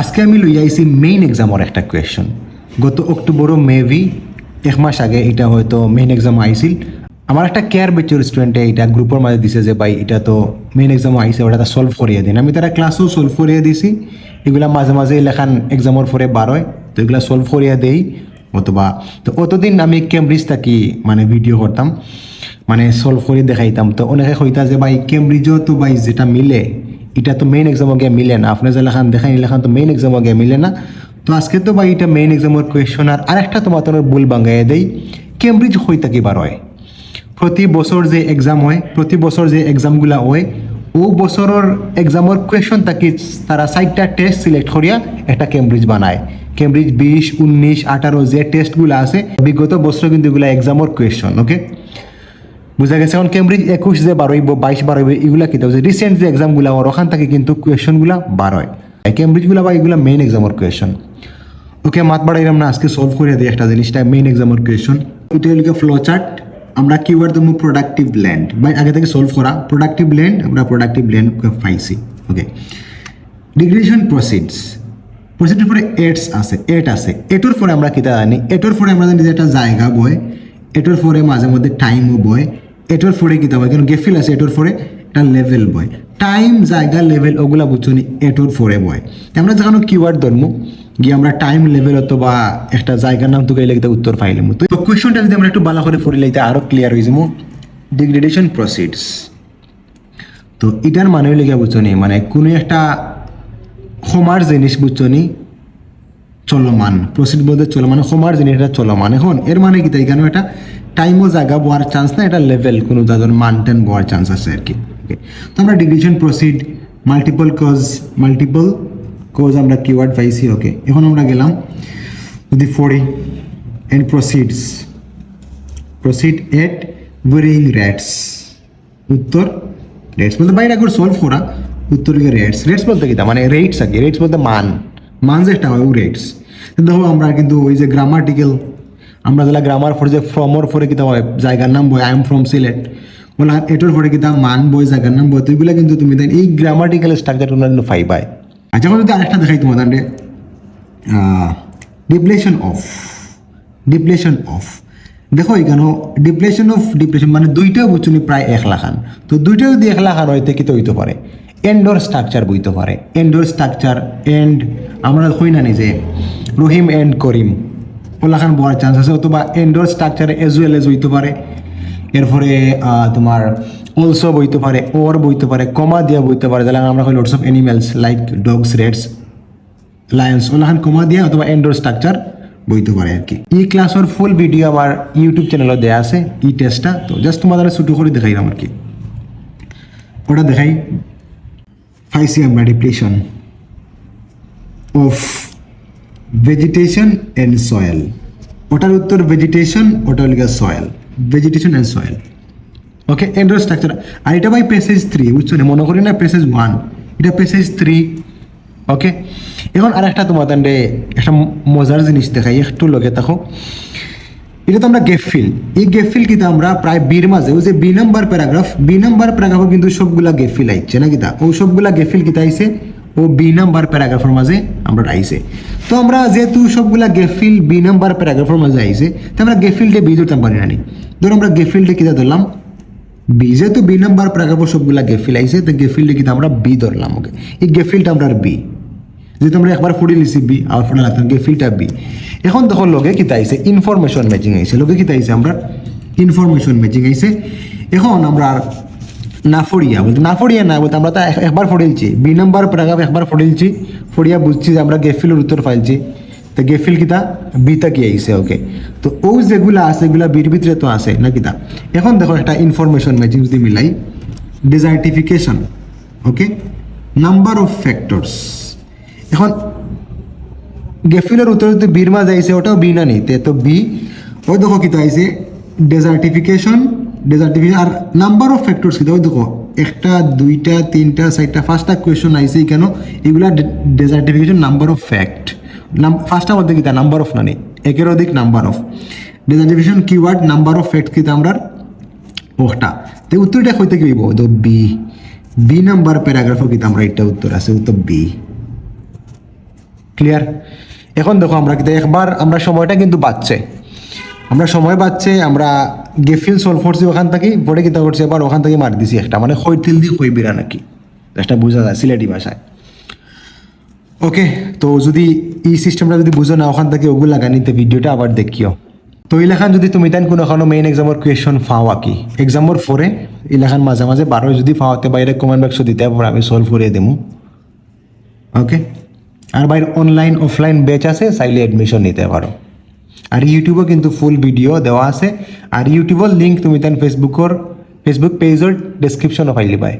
আজকে আমি লই আইছি মেইন এক্সামের একটা কোয়েশন গত অক্টোবরও মেবি এক মাস আগে এটা হয়তো মেইন এক্সাম আইছিল আমার একটা কেয়ার বেচর স্টুডেন্টে এটা গ্রুপের মাঝে দিছে যে, ভাই, এটা তো মেইন এক্সাম আইছে ওটা সলভ করিয়ে দিন। আমি তারা ক্লাসও সলভ করিয়ে দিছি। এগুলা মাঝে মাঝে লেখান এক্সামের পরে বারোয় তো এগুলা সলভ করিয়ে দেই, অথবা, তো অতদিন আমি কেমব্রিজ থাকি মানে ভিডিও করতাম মানে সলভ করে দেখাইতাম। তো অনেকে কইতা যে, ভাই কেমব্রিজও তো ভাই, যেটা মিলে এটা তো মেইন এক্সামও গিয়ে মিলে না। আপনি যে লেখান দেখাই লেখান তো মেইন এক্সামও গিয়ে মিলে না। তো আজকে তো ভাই এটা মেইন এক্সামের কোয়েশন আর আরেকটা তোমার তোমার ভুল বাঙ্গাই দেই। কেমব্রিজ থাকি বার হয় প্রতি বছর যে এক্সাম হয় প্রতি বছর যে এক্সামগুলা হয়, ও বছরের এক্সামের কোয়েশন থাকি তারা চারটা টেস্ট সিলেক্ট করিয়া একটা কেমব্রিজ বানায়। কেমব্রিজ বিশ উনিশ আঠারো যে টেস্টগুলো আছে বিগত বছর কিন্তু এগুলা এক্সামের কোয়েশন ওকে বুঝা গেছে এখন কেমব্রিজ একুশ যে বারোইব বাইশ বারোই এগুলা যে রিসেন্ট যে এক্সামগুলো আমার ওখান থেকে কিন্তু কোয়েশনগুলা বারোয় কেমব্রিজগুলো বা এগুলা মেইন এক্সামের কোয়েশন ওকে, মাত বাড়াইলাম না, আজকে সলভ করে দিই একটা জিনিসটা মেইন এক্সামের কোয়েশন এটা হলো ফ্লো চার্ট আমরা কিওয়ার্ড দেবো প্রোডাক্টিভ ল্যান্ড বা আগে থেকে সলভ করা। প্রোডাক্টিভ ল্যান্ড আমরা প্রোডাক্টিভ ল্যান্ড পাইছি। ওকে। ডিগ্রেডেশন প্রসিডস প্রসিডের পরে এডস আছে এট আছে। এটোর পরে আমরা কিতা জানি? এটোর পরে আমরা জানি যে একটা জায়গা বয়। এটোর পরে মাঝে মধ্যে টাইমও বয়। এটোর পরে কিতা বয় কারণ গেফিল আছে এটোর পরে একটা লেভেল বয়। টাইম জায়গা লেভেল ওগুলা বুঝছ নি এটোর পরে বয় আমরা যখন কিওয়ার্ড ধরবো গিয়ে আমরা টাইম লেভেল অথবা একটা জায়গার নাম তো গেলে উত্তর পাইলাম তো কোয়েশনটা যদি আমরা একটু ভালো করে পড়ি লাইতে আরও ক্লিয়ার হয়ে যাব ডিগ্রেডেশন প্রসিডস তো এটার মানে হইলে গিয়া বুঝছ মানে কোনো একটা ক্ষমার জিনিস বুঝছ নি চলমান প্রসিড বলতে চলমান ক্ষমার জিনিস এটা চলমান। এখন এর মানে কি তাই কেন এটা টাইমও জায়গা বোয়ার চান্স না, এটা লেভেল কোনো তাদের মানটেন বোয়ার চান্স আছে আর কি ওকে তো আমরা digression proceed multiple cause multiple cause আমরা কিওয়ার্ড পাইছি ওকে এখন আমরা গেলাম, যদি ফোরি and proceeds proceed at varying rates উত্তর রেটস বলতে বাইরে একবার সলভ করা, উত্তর দিকে রেটস রেটস বলতে কি? মানে রেটস আর কি রেটস বলতে মান মান যেটা হয়, ও রেটস দেখো আমরা কিন্তু ওই যে গ্রামাটিক্যাল আমরা যেটা গ্রামার ফর যে ফ্রমর ফরে কিতা হয়, জায়গার নাম বই আই এম ফ্রম সিলেট বলা এটোর ফরে কিতা মান বই, জায়গার নাম বই তো এগুলো কিন্তু তুমি দেন, এই গ্রামাটিক্যাল স্ট্রাকচার তোমরা কিন্তু পাইবাই। আচ্ছা এখন যদি আরেকটা দেখাই তোমাদের ডিপ্লেশন অফ ডিপ্লেশন অফ দেখো এখানে ডিপ্লেশন অফ ডিপ্লেশন মানে দুইটাও বুঝছুনি প্রায় এক লাখান তো দুইটা যদি এক লাখান হইতে কি তো হইতে পারে? এন্ডোর স্ট্রাকচার বইতে পারে। এন্ডোর স্ট্রাকচার এন্ড আমরা হই না যে রহিম এন্ড করিম। ওলাখান বড় চান্স আছে, অথবা এন্ডোর স্ট্রাকচার এজ ওয়েল এজ হইতে পারে। এরপরে তোমার অলসো বইতে পারে ওর বইতে পারে কমা দিয়া বইতে পারে। যেমন আমরা কই lots of animals like dogs reds lions ওলাখান comma দিয়া অথবা এন্ডোর স্ট্রাকচার বইতে পারে আর কি। এই ক্লাসের ফুল ভিডিও আমার ইউটিউব চ্যানেলে দেয়া আছে ই টেস্টটা তো জাস্ট তোমাদের ছোটো করে দেখাইলাম আর কি। ওটা দেখাই। পাইছি আমরা depletion of vegetation and soil ওটার উত্তর ভেজিটেশন ওটা হল soil vegetation and soil okay এন্ড্রো structure আর এটা ভাই পেসেজ থ্রি বুঝছ না? মনে করি না পেসেজ ওয়ান এটা পেসেজ থ্রি ওকে এখন আর একটা তোমাদের একটা মজার জিনিস দেখাই, একটু লগে থাকো। এটা তো আমরা গেফিল এই গেফিল কিন্তু আমরা প্রায় বির মাঝে, ওই যে B number paragraph B number paragraph কিন্তু সবগুলা গেফিল আইছে না কিতা ও সবগুলা গেফিল কিতা আইছে। ও বি নাম্বার প্যারাগ্রাফের মাঝে আমরা আইছে তো আমরা যেহেতু সবগুলা গেফিল বি নাম্বার প্যারাগ্রাফের মাঝে আইছে তো আমরা গেফিলটে বি ধরতাম পারি না ধরো আমরা গেফিলটে কিতা ধরলাম? বি যেহেতু বি নাম্বার প্যারাগ্রাফের সবগুলা গেফিল আইছে তো গেফিলটে কিন্তু আমরা বি ধরলাম ওকে এই গেফিলটা আমরা বি যেহেতু আমরা একবার ফুড়ি লিছি বি আর ফুড়ে লাগতাম গেফিলটা বি এখন দেখো লগে কিতা আইছে ইনফরমেশন ম্যাচিং আইছে লগে কিতা আইছে আমরা ইনফরমেশন ম্যাচিং আইছে এখন আমরা না ফড়িয়া বলতে না ফড়িয়া না, বলতে আমরা তো একবার ফড়িলছি। বি নাম্বার প্যারাগ্রাফ একবার ফড়িলছি, ফড়িয়া বুঝছি যে আমরা গেফিলের উত্তর ফাইলছি তো গেফিল কিতা? বিটা কি আইছে, ওকে। তো ও যেগুলা আছে, এগুলা বির ভিতরে তো আছে, না কিতা? এখন দেখো একটা ইনফরমেশন ম্যাচিং যদি মিলাই। Desertification okay? Number of factors এখন, গেফিলের উত্তর যদি বির মাঝে আইছে, ওটাও বি না নিতে তো বি ওই দেখো কিতা আইছে? ডেজার্টিফিকেশন ডেজার্টিফিকেশন আর নাম্বার অফ ফ্যাক্টরস ওই দেখো একটা, দুইটা, তিনটা, চারটা, পাঁচটা কোয়েশন আইছে কেন? এগুলা ডেজার্টিফিকেশন নাম্বার অফ ফ্যাক্ট ফার্স্টটা মধ্যে কিতা নাম্বার অফ না নেই একের অধিক number of desertification keyword number of fact কিতা আমরা? ওটা। তো উত্তরটা হইতে কি তো বি বি নাম্বার প্যারাগ্রাফও কিন্তু আমরা? এটা উত্তর আছে, উত্তর বি ক্লিয়ার এখন দেখো আমরা কিন্তু একবার আমরা সময়টা কিন্তু বাঁচছে আমরা সময় বাঁচছে আমরা গেফিল সলভ ওখান থেকে, পরে কিতা করছি আবার ওখান থেকে মার দিছি একটা মানে খৈতিল দিয়ে খই বিরা নাকি। একটা বোঝা যায় সিলেটি ভাষায়। ওকে তো যদি এই সিস্টেমটা যদি বুঝো না, ওখান থেকে ওগুলো লাগানিতে ভিডিওটা আবার দেখিও। তো এইলাখান যদি তুমি তাই কোনো এখনও মেইন এক্সামের কুয়েশন আর কি এক্সামের পরে এইলাখান মাঝে মাঝে বারো যদি পাওয়াতে বাইরে কমেন্ট বক্স দিতে পারো আমি সলভ করে দেবো ওকে আর বাইরে অনলাইন অফলাইন ব্যাচ আছে, চাইলে এডমিশন নিতে পারো আর ইউটিউবে কিন্তু ফুল ভিডিও দেওয়া আছে। আর ইউটিউবের লিঙ্ক তুমি তাই ফেসবুকের ফেসবুক পেজৰ ডেছক্ৰিপশ্যনো পাইলি পায়